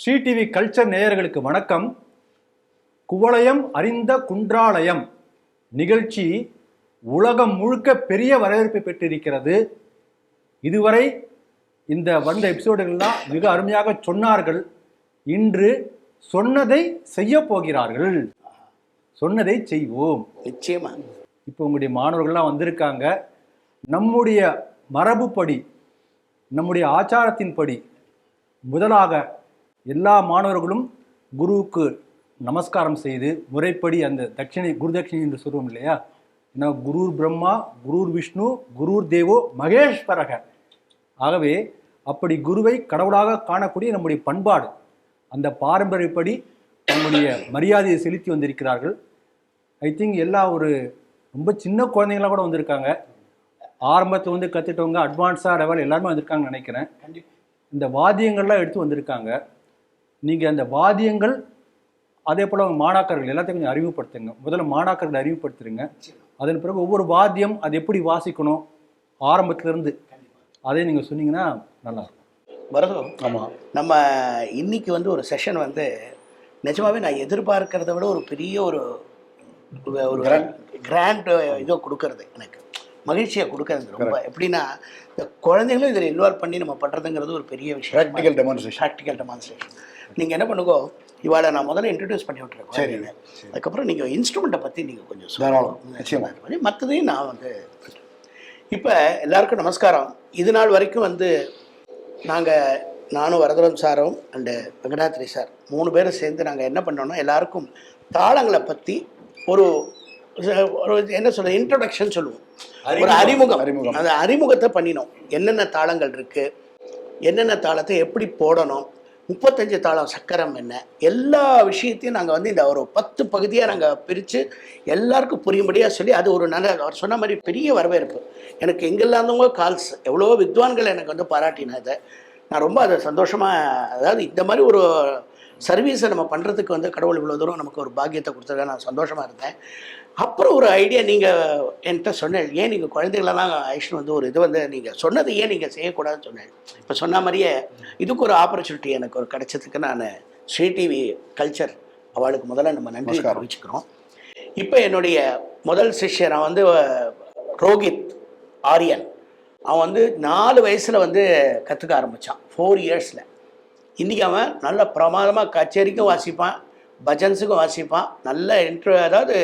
Sri TV culture நேயர்களுக்கு வணக்கம். குவளையம் அறிந்த குன்றாலயம். நிகழ்ச்சி உலகம் முழுக்க பெரிய வரவேற்பை பெற்றிருக்கிறது. இதுவரை இந்த வந்த எபிசோடுகள்லாம் மிக அருமையாக சொன்னார்கள். இன்று சொன்னதை செய்ய போகிறார்கள். சொன்னதை செய்வோம். நிச்சயமா. இப்போ உங்களுடைய மாணவர்கள்லாம் வந்திருக்காங்க. நம்முடைய மரபுப்படி நம்முடைய ஆச்சாரத்தின்படி முதலாக எல்லா மாணவர்களும் குருவுக்கு நமஸ்காரம் செய்து முறைப்படி அந்த தட்சிணை குரு தட்சிணை என்று சொல்லுவோம் இல்லையா? ஏன்னா குருர் பிரம்மா குருர் விஷ்ணு குருர் தேவோ மகேஸ்வரக. ஆகவே அப்படி குருவை கடவுளாக காணக்கூடிய நம்முடைய பண்பாடு அந்த பாரம்பரியப்படி நம்முடைய மரியாதையை செலுத்தி வந்திருக்கிறார்கள். ஐ திங்க் எல்லா ஒரு ரொம்ப சின்ன குழந்தைங்களாம் கூட வந்திருக்காங்க. ஆரம்பத்தில் வந்து கற்றுட்டவங்க அட்வான்ஸாக லெவல் எல்லாருமே வந்திருக்காங்கன்னு நினைக்கிறேன். இந்த வாத்தியங்கள்லாம் எடுத்து வந்திருக்காங்க. நீங்கள் அந்த வாத்தியங்கள் அதே போல் மாணாக்கர்கள் எல்லாத்தையும் கொஞ்சம் அறிமுகப்படுத்துங்க. முதல்ல மாணாக்கர்களை அறிமுகப்படுத்துருங்க. அதன் பிறகு ஒவ்வொரு வாத்தியம் அது எப்படி வாசிக்கணும்? ஆரம்பத்திலிருந்து. அதே நீங்கள் சொன்னீங்கன்னா நல்லா இருக்கும். பரதம் ஆமாம் நம்ம இன்னைக்கு வந்து ஒரு செஷன் வந்து நிஜமாவே நான் எதிர்பார்க்கறத விட ஒரு பெரிய ஒரு ஒரு கிராண்ட் இதோ கொடுக்கறது எனக்கு. மகிழ்ச்சியை கொடுக்கறது ரொம்ப. எப்படின்னா இந்த குழந்தைங்களும் இதில் இன்வால்வ் பண்ணி நம்ம பண்ணுறதுங்கிறது ஒரு பெரிய விஷயம் ப்ராக்டிக்கல் டெமான்ஸ்ட்ரேஷன் ப்ராக்டிக்கல் டெமான்ஸ்ட்ரேஷன் நீங்கள் என்ன பண்ணுங்கோ இவாளை நான் முதல்ல இன்ட்ரடியூஸ் பண்ணி விட்டுறேன் சரி. குழந்தைகளை. அதுக்கப்புறம் நீங்கள் இன்ஸ்ட்ருமெண்ட்டை பற்றி நீங்கள் கொஞ்சம். சொல்லணும் மற்றதையும் நான் வந்து இப்போ எல்லாருக்கும் நமஸ்காரம். இது நாள் வரைக்கும் வந்து நாங்கள் நானும் வரதரம் சாரும் அண்டு வெங்கடாத்ரி சார் மூணு பேரும் சேர்ந்து நாங்கள் என்ன பண்ணோம்னா எல்லாருக்கும் தாளங்களை பற்றி ஒரு ஒரு என்ன சொல்ற இன்ட்ரடக்ஷன் சொல்லுவோம். ஒரு அறிமுகம். அறிமுகம். அந்த அறிமுகத்தை பண்ணினோம். என்னென்ன தாளங்கள் இருக்குது என்னென்ன தாளத்தை எப்படி போடணும்? முப்பத்தஞ்சு தாளம் சக்கரம் என்ன? எல்லா விஷயத்தையும் நாங்கள் வந்து இந்த ஒரு பத்து பகுதியாக நாங்கள் பிரித்து எல்லாருக்கும் புரியும்படியாக சொல்லி அது ஒரு நல்ல அவர் சொன்ன மாதிரி பெரிய வரவேற்பு. எனக்கு எங்கெல்லாம் கால்ஸ் எவ்வளோ வித்வான்கள் எனக்கு வந்து பாராட்டின நான் ரொம்ப அதை சந்தோஷமாக அதாவது இந்த மாதிரி ஒரு சர்வீஸை நம்ம பண்ணுறதுக்கு வந்து கடவுள் இவ்வளோ தூரம் நமக்கு ஒரு பாக்கியத்தை கொடுத்துருக்க நான் சந்தோஷமாக இருந்தேன். அப்புறம் ஒரு ஐடியா நீங்கள் என்கிட்ட சொன்னேன். ஏன் நீங்கள் குழந்தைகளெல்லாம் ஐஷன் வந்து ஒரு இது வந்து நீங்கள் சொன்னது ஏன் நீங்கள் செய்யக்கூடாதுன்னு சொன்னேன். இப்போ சொன்ன மாதிரியே இதுக்கு ஒரு ஆப்பர்ச்சுனிட்டி எனக்கு ஒரு கிடைச்சதுக்கு நான் ஸ்ரீ டிவி கல்ச்சர் அவளுக்கு முதல்ல நம்ம நன்றி. தெரிவிச்சுக்கிறோம். இப்போ என்னுடைய முதல் சிஷ்யன் அவன் வந்து ரோஹித் ஆரியன். அவன் வந்து நாலு வயசில் வந்து கற்றுக்க ஆரம்பித்தான் ஃபோர் இயர்ஸில் இன்றைக்கி அவன் நல்ல பிரமாதமாக கச்சேரிக்கும் வாசிப்பான். பஜன்ஸுக்கும் வாசிப்பான். நல்ல இன்ட்ரோ அதாவது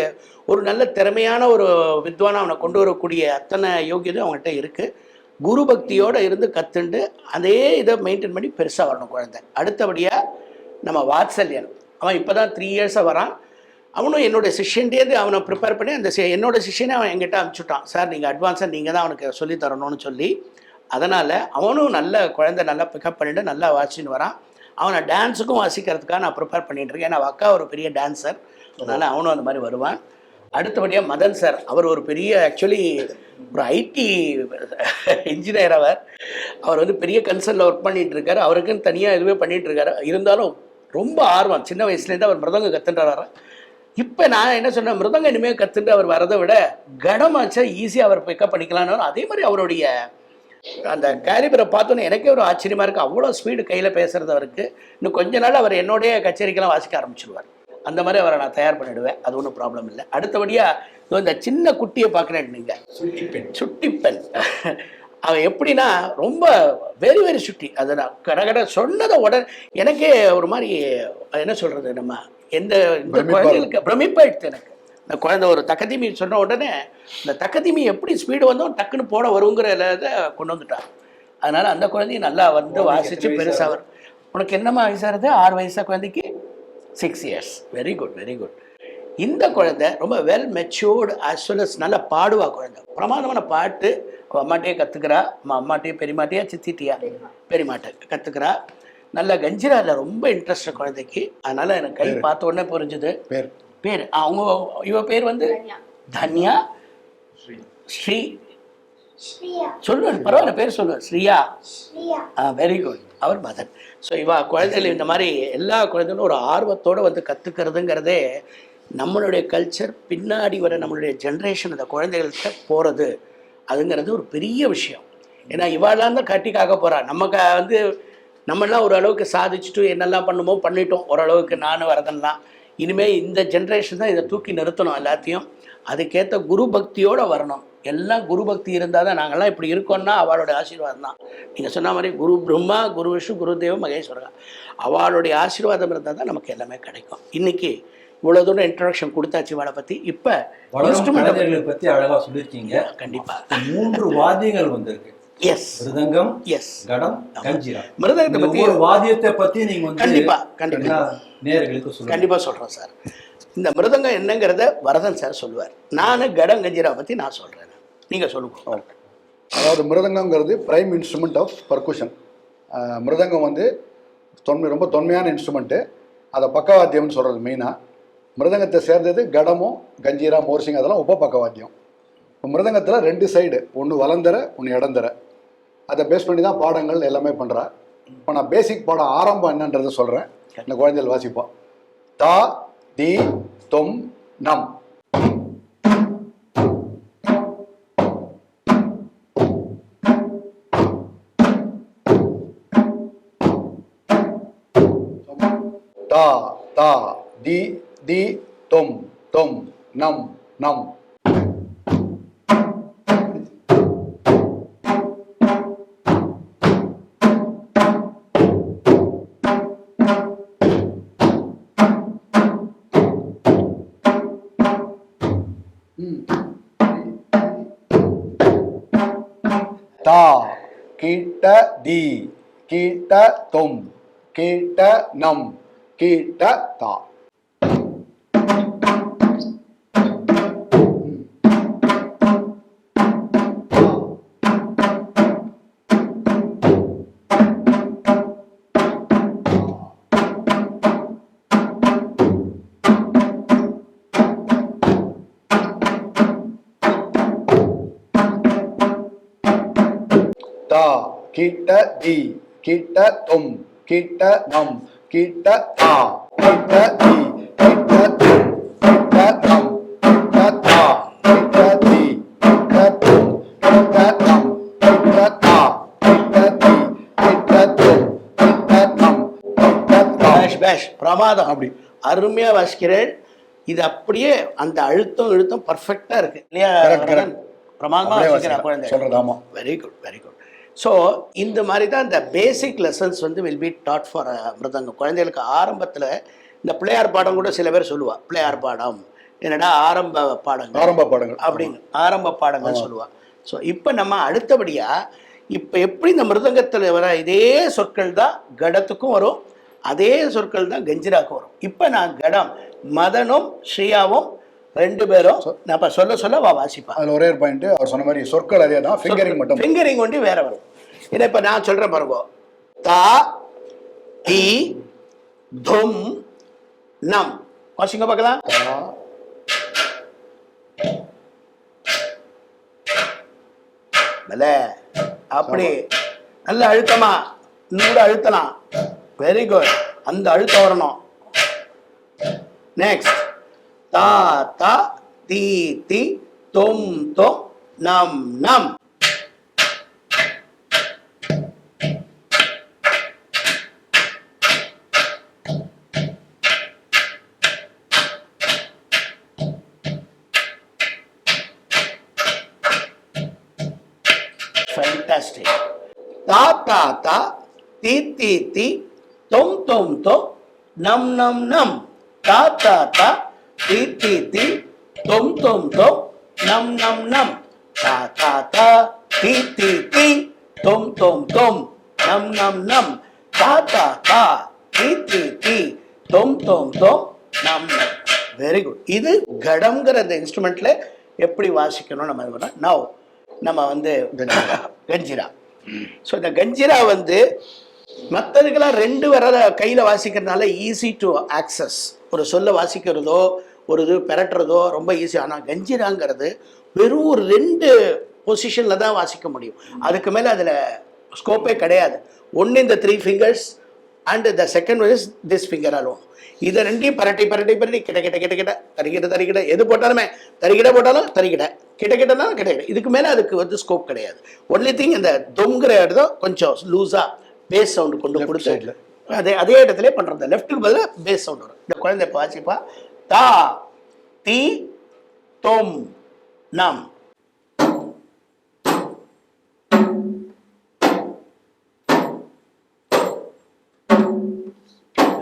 ஒரு நல்ல திறமையான ஒரு வித்வானை அவனை கொண்டு வரக்கூடிய அத்தனை யோகியதும் அவன்கிட்ட இருக்குது குரு பக்தியோடு இருந்து கற்றுண்டு அதே இதை மெயின்டைன் பண்ணி பெருசாக வரணும் குழந்தை. அடுத்தபடியாக நம்ம வாத்சல்யன். அவன் இப்போ தான் த்ரீ இயர்ஸாக வரான். அவனும் என்னோட சிஷியன்டேந்து அவனை ப்ரிப்பேர் பண்ணி அந்த என்னோட சிஷ்யனை அவன் எங்கிட்ட அனுப்பிச்சுட்டான். சார் நீங்கள் அட்வான்ஸாக நீங்கள் தான் அவனுக்கு சொல்லி தரணும்னு சொல்லி. அதனால் அவனும் நல்ல குழந்தை நல்லா பிக்கப் பண்ணிட்டு நல்லா வாட்சின்னு வரான். அவனை டான்ஸுக்கும் வாசிக்கிறதுக்காக நான் ப்ரிப்பேர் பண்ணிட்டு இருக்கேன். ஏன்னா அக்கா ஒரு பெரிய டான்ஸர் அதனால் அவனும் அந்த மாதிரி வருவான். அடுத்தபடியாக மதன் சார் அவர் ஒரு பெரிய ஆக்சுவலி ஒரு ஐடி இன்ஜினியர் அவர். அவர் வந்து பெரிய கன்சர்னில் ஒர்க் பண்ணிட்டு இருக்காரு. அவருக்குன்னு தனியாக இதுவே பண்ணிட்டு இருக்காரு. இருந்தாலும் ரொம்ப ஆர்வம். சின்ன வயசுலேருந்து அவர் மிருதங்க கற்றுன்றாரு இப்போ நான் என்ன சொன்னேன்? மிருதங்க இனிமேல் கற்றுட்டு அவர் வரதை விட கடமாச்சா ஈஸியாக அவர் பிக்கப் பண்ணிக்கலான்னு அதே மாதிரி அவருடைய அந்த கேலிபரை பார்த்தோன்னே எனக்கே ஒரு ஆச்சரியமா இருக்கு. அவ்வளோ ஸ்பீடு கையில் பேசுறது அவருக்கு. இன்னும் கொஞ்ச நாள் அவர் என்னுடைய கச்சேரிக்கெல்லாம் வாசிக்க ஆரம்பிச்சிடுவார் அந்த மாதிரி அவரை நான் தயார் பண்ணிடுவேன். அது ஒன்றும் ப்ராப்ளம் இல்லை. அடுத்தபடியாக இந்த சின்ன குட்டியை பார்க்குறேன் நீங்கள் சுட்டி பெண் அவன் எப்படின்னா ரொம்ப வெரி வெரி சுட்டி. அதை நான் கடகட சொன்னதை உடனே எனக்கே ஒரு மாதிரி என்ன சொல்கிறது நம்ம? எந்த குழந்தைகளுக்கு பிரமிப்பாயிடுச்சு எனக்கு. இந்த குழந்தை ஒரு தக்கதிமி சொன்ன உடனே இந்த தக்கதிமி எப்படி ஸ்பீடு வந்தோம் டக்குன்னு போட வருங்கிற இதை கொண்டு வந்துட்டான். அதனால அந்த குழந்தையும் நல்லா வந்து வாசிச்சு பெருசாக வரும். உனக்கு என்னம்மா வயசாக ஆறு வயசா குழந்தைக்கு? Six years very good very good இந்த குழந்தை ரொம்ப well matured as well as நல்லா பாடுவா குழந்தை. பிரமாதமான பாட்டு. அவள் அம்மாட்டையே கற்றுக்கிறா அம்மா அம்மாட்டையே பெரியமாட்டையா சித்திட்டியா? பெரியமாட்டை கற்றுக்கிறா நல்ல கஞ்சிரால ரொம்ப இன்ட்ரெஸ்ட் குழந்தைக்கு. அதனால எனக்கு கை பார்த்த உடனே புரிஞ்சுது. பேர் அவங்க இவ பேர் வந்து தன்யா. ஸ்ரீ. சொல்லுவேன் பரவாயில்ல பேர் சொல்லுவேன் ஸ்ரீயா. வெரி குட் அவர் மதன் ஸோ இவா குழந்தைகள் இந்த மாதிரி எல்லா குழந்தைகளும் ஒரு ஆர்வத்தோடு வந்து கற்றுக்கிறதுங்கிறதே நம்மளுடைய கல்ச்சர் பின்னாடி வர நம்மளுடைய ஜென்ரேஷன் அந்த குழந்தைகள்கிட்ட போகிறது அதுங்கிறது ஒரு பெரிய விஷயம். ஏன்னா இவாளாம் தான் கட்டி காக்க போகிறா நம்ம க வந்து நம்மளாம் ஓரளவுக்கு சாதிச்சுட்டு என்னெல்லாம் பண்ணுமோ பண்ணிட்டோம். ஓரளவுக்கு நானும் வரதெல்லாம். இனிமேல் இந்த ஜென்ரேஷன் தான் இதை தூக்கி நிறுத்தணும் எல்லாத்தையும். அதுக்கேற்ற குரு பக்தியோடு வரணும். எல்லாம் குரு பக்தி இருந்தால் தான் நாங்கள்லாம் இப்படி இருக்கோம்னா அவளோட ஆசீர்வாதம் தான். நீங்கள் சொன்ன மாதிரி குரு பிரம்மா குரு விஷ்ணு குரு தேவ மகேஸ்வரா அவளுடைய ஆசீர்வாதம் இருந்தால் தான் நமக்கு எல்லாமே கிடைக்கும். இன்னைக்கு இவ்வளோ தூரம் இன்ட்ரடக்ஷன் கொடுத்தாச்சு இவளை பற்றி இப்போ வளரும் இன்ஸ்ட்ருமெண்ட் கலைஞர்களை பத்தி அழகா சொல்லியிருக்கீங்க. கண்டிப்பாக மூன்று வாத்தியங்கள் வந்திருக்கு. எஸ் மிருதங்கம் எஸ் கடம் கஞ்சிரா மிருதங்கத்தை பற்றி வாத்தியத்தை பத்தி நீங்க வந்து கண்டிப்பா, கண்டிப்பா. எல்லா நேயர்களுக்கு சொல்லுங்க. கண்டிப்பாக சொல்கிறேன் சார். இந்த மிருதங்கம் என்னங்கிறத வரதன் சார் சொல்லுவார். நான் கடம் கஞ்சிரா பற்றி நான் சொல்கிறேன் நீங்கள் சொல்லுங்க. அதாவது மிருதங்கங்கிறது prime instrument of percussion mridangam வந்து தொன்மை ரொம்ப தொன்மையான இன்ஸ்ட்ருமெண்ட்டு அதை பக்கவாத்தியம்னு சொல்கிறது மெயினாக மிருதங்கத்தை சேர்ந்தது கடமும் கஞ்சீரா மோர்சிங் அதெல்லாம் உப பக்கவாத்தியம். இப்போ மிருதங்கத்தில் ரெண்டு சைடு ஒன்று வளர்ந்தர ஒன்று இடந்தர. அதை பேஸ் பண்ணி தான் பாடங்கள் எல்லாமே பண்ணுறா இப்போ நான் பேசிக் பாடம் ஆரம்பம் என்னன்றதை சொல்கிறேன் என்ன குழந்தைகள் வாசிப்போம். தா தி தொம் நம். தா தா தி தி தொம் தொம் நம் நம். தா கீட்ட தி. கீட்ட தொம். கீட்ட நம். கீட்ட தா. தா கீட்ட தி கீட்ட தொம் கீட்ட நம் கீட்ட தா கீட்ட தி கீட்ட தொம் கீட்ட நம் கீட்ட தா கீட்ட தி கீட்ட தொம் கீட்ட நம் கீட்ட தா கீட்ட தி கீட்ட தொம் கீட்ட நம் கீட்ட தா பேஷ் பேஷ் பிரமாதம் அப்படி அருமையாக வாசிக்கிறேன் இது அப்படியே அந்த அழுத்தம் அழுத்தம் பர்ஃபெக்டாக இருக்கு இல்லையா Correct, correct. வரதன்? பிரமாதமா அப்படியே வாசிக்கிறா வாசிக்கிறா. குழந்தை சொல்றது ஆமா. Very good very good so இந்த மாதிரி தான் இந்த பேசிக் லெசன்ஸ் வந்து will be taught for mridangam குழந்தைகளுக்கு ஆரம்பத்தில் இந்த பிள்ளையார் பாடம் கூட சில பேர் சொல்லுவா. பிள்ளையார் பாடம் என்னடா ஆரம்ப பாடங்கள்? ஆரம்ப பாடங்கள். அப்படின்னு. ஆரம்ப பாடங்கள் சொல்லுவா. ஸோ இப்போ நம்ம அடுத்தபடியா இப்போ எப்படி இந்த மிருதங்கத்தில் வர இதே சொற்கள் தான் கடத்துக்கும் வரும் அதே சொற்கள் தான் கஞ்சிராக்கும் வரும். இப்போ நான் கடம் மதனும் ஸ்ரீயாவும் ரெண்டு பேரும் நான் இப்போ சொல்ல சொல்ல வா வாசிப்பா அதில் ஒரே ஒரு பாயிண்ட் அவர் சொன்ன மாதிரி சொற்கள் அதே தான் ஃபிங்கரிங் மட்டும். ஃபிங்கரிங் ஒண்டி வேற வரும். இதை இப்போ நான் சொல்றேன் பாருங்க. தா தி தும் நம். வாசிங்க பார்க்கலாம். அப்படி. நல்ல அழுத்தமா. இன்னும் அழுத்தலாம். வெரி குட் அந்த அழுத்தம் வரணும். நெக்ஸ்ட் తా త తి తి తొం తొం నం నం fantastic. Ta ta ta, ti ti ti, tom tom to, nam nam nam, ta ta ta, ti ti ti, tom tom tom, nam nam nam. Ta ta ta, ti ti ti, tom tom tom, nam nam nam. Ta ta ta, ti ti ti, tom tom tom, nam nam. Very good இது கடம்ங்கிற அந்த இன்ஸ்ட்ருமெண்ட்ல எப்படி வாசிக்கணும் நம்ம now நம்ம வந்து kanjira so இந்த கஞ்சிரா வந்து மற்றதுக்கெல்லாம் ரெண்டு வர கையில் வாசிக்கிறதுனால ஈஸி டு ஆக்சஸ் ஒரு சொல்ல வாசிக்கிறதோ ஒரு இது பெரட்டுறதோ ரொம்ப ஈஸி ஆனால் கஞ்சிராங்கிறது வெறும் ஒரு ரெண்டு பொசிஷனில் தான் வாசிக்க முடியும். அதுக்கு மேலே அதில் ஸ்கோப்பே கிடையாது. ஒன்று இந்த three fingers and the second is this finger alone இதை ரெண்டையும் பரட்டி பரட்டி பரட்டி கிட்ட கிட்ட கிட்ட கிட்ட தறிக்கிட்ட தறிக்கிட்ட எது போட்டாலுமே தறிக்கிட்ட போட்டாலும் தறிக்கிட்ட கிட்ட கிட்டனாலும் கிட்ட கிட்ட இதுக்கு மேலே அதுக்கு வந்து ஸ்கோப் கிடையாது. ஒன்லி திங் இந்த தொங்குற இடத்த கொஞ்சம் லூஸாக பேஸ் சவுண்டு கொண்டு கொடுத்து. அதே அதே இடத்துல பண்றது. லெஃப்ட்டுக்கு பதிலா பேஸ் சவுண்ட் வரும். இந்த குழந்தை இப்போ வாசிப்பா தா தி தொம் நம்.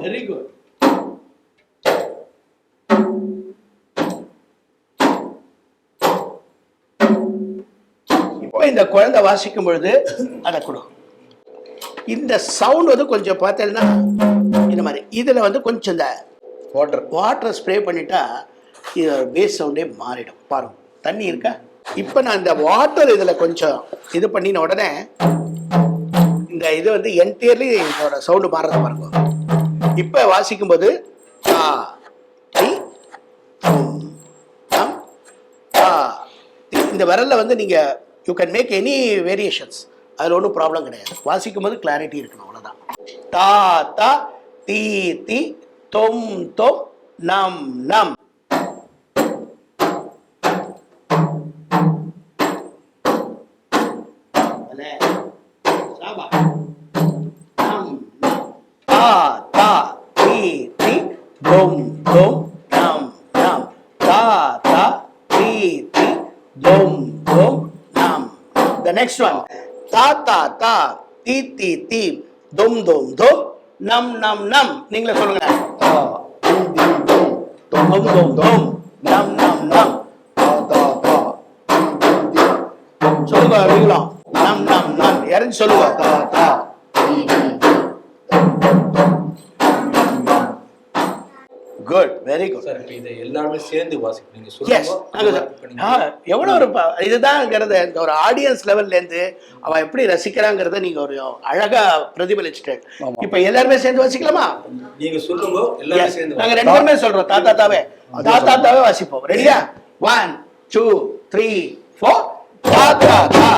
வெரி குட் இப்போ இந்த குழந்தை வாசிக்கும் பொழுது அதை கொடு. இந்த சவுண்ட் வந்து கொஞ்சம் பார்த்தீங்கன்னா இந்த மாதிரி. இதில் வந்து கொஞ்சம் இந்த வாட்டர் வாட்டரை ஸ்ப்ரே பண்ணிட்டா இது பேஸ் சவுண்டே மாறிடும். பாருங்க. தண்ணி இருக்கா? இப்போ நான் இந்த வாட்டர் இதில் கொஞ்சம் இது பண்ணின உடனே இந்த இது வந்து என்டையர்லி இதோட சவுண்டு மாறுறது பாருங்க. இப்போ வாசிக்கும்போது ஆ டி அம், ஆ, இந்த விரலில் வந்து நீங்கள் you can make any variations அதில் ஒன்றும் ப்ராப்ளம் கிடையாது. வாசிக்கும் போது கிளாரிட்டி இருக்கணும் அவ்வளோதான் தா தா தீ தி தொம் தொம் நம் நம் அண்ணே, சாபா. நம், நம். தா தா தி தி தொம் தொம் நம் நம் தா தா தி தி தொம் தொம் நம் the next one. தா தா தா தி தி தி தொம் தொம் தொம் நம் நம் நம். நீங்களே சொல்லுங்க. தொம் தொம் தொம். நம் நம் நம். சொல்லுங்க நம் நம் நம். யாரும் சொல்லுங்க. குட் வெரி குட் சார் இப்போ இதை எல்லாருமே சேர்ந்து எஸ் சொல்லுங்க எவ்வளோ ஒரு இதுதான்ங்கிறத இந்த ஒரு ஆடியன்ஸ் லெவல்ல இருந்து அவ எப்படி ரசிக்கிறாங்கிறத நீங்க ஒரு அழகா பிரதிபலிச்சுட்டு. இப்ப எல்லாருமே சேர்ந்து வாசிக்கலாமா? நீங்க சொல்லுங்க எல்லாருமே. சேர்ந்து நாங்க ரெண்டு பேருமே சொல்றோம். தாத்தா தாவே. தாத்தா தாவே வாசிப்போம். ரெடியா ஒன் டூ த்ரீ ஃபோர் தாத்தா தா.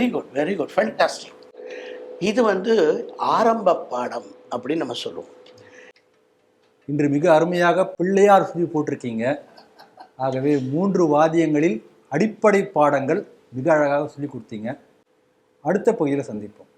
Very good very good fantastic இது வந்து ஆரம்ப பாடம் அப்படின்னு நம்ம சொல்லுவோம். இன்று மிக அருமையாக பிள்ளையார் சுதி போட்டிருக்கீங்க. ஆகவே மூன்று வாத்தியங்களில் அடிப்படை பாடங்கள் மிக அழகாக சொல்லி கொடுத்தீங்க. அடுத்த பகுதியில் சந்திப்போம்.